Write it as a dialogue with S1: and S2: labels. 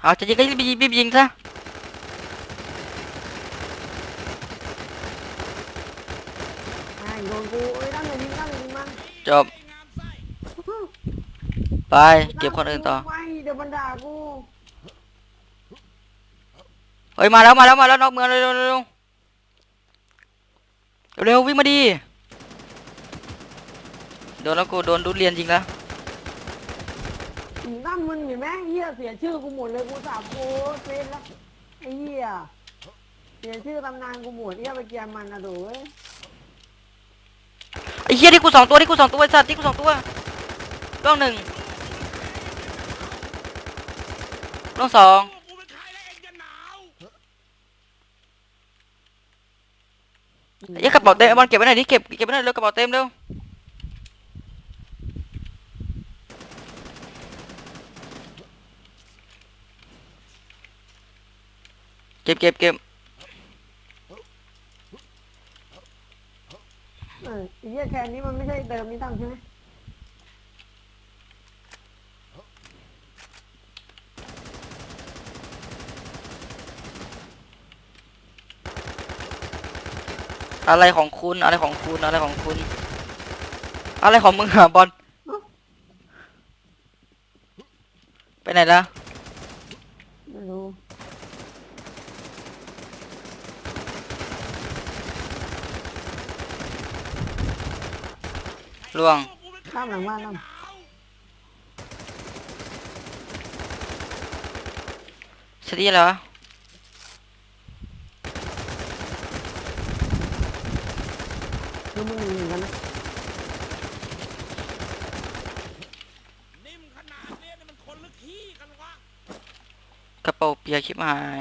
S1: เอาจะยิงก็รีบยิงรีบยิงซะ
S2: ไอ้โดนกูเอ้ยตั้งเลยยิงตั้งเลยยิงมัน
S1: จบ ไป เก็บคนอื่นต่อ
S2: ไม่เดี๋ยวมันด่ากู
S1: เฮ้ยมาแล้วมาแล้วมาแล้วนอกเมืองเร็วเร็วเร็วเร็วเร็ววิ่งมาดีโดนแล้วกูโดนดูดเรียนจริงแล้ว
S2: ตั้งมึงเห็นไหมเฮียเสียชื่อกูหมดเลยกูสาบโพสเฟซแล้วไอ้เฮียเสียชื่อตำนานกูหมดเฮียไปเกียร์มันนะดูเว้ย
S1: ไอ้เหี้ยที่กูสองตัวที่กูสองตัวไอ้สัตว์ที่กูสองตัวร่องหนึ่งร่องสองไอ้เฮียกระเป๋าเต็มบอลเก็บไว้หน่อยดิเก็บเก็บไว้หน่อยเร็วกระเป๋าเต็มเร็ว เก็บเก็บเก็บ
S2: เออไอ้เฮียแคนนี้มันไม่ใช่เดิมนี่ตั้งใช่ไหม
S1: อะไรของคุณอะไรของคุณอะไรของคุณ อะไรของมึงอะบอลไปไหนละ
S2: ไม่รู้
S1: ล่วง
S2: ข้ามหลังบ้านตั้ง
S1: สตีอะไรวะ
S2: คือมึงหนีกันนะ
S3: นิ่มขนาดเนี้ยนี่มันคนหรือขี้กันวะ
S1: กระเป๋าเปียกชิบหาย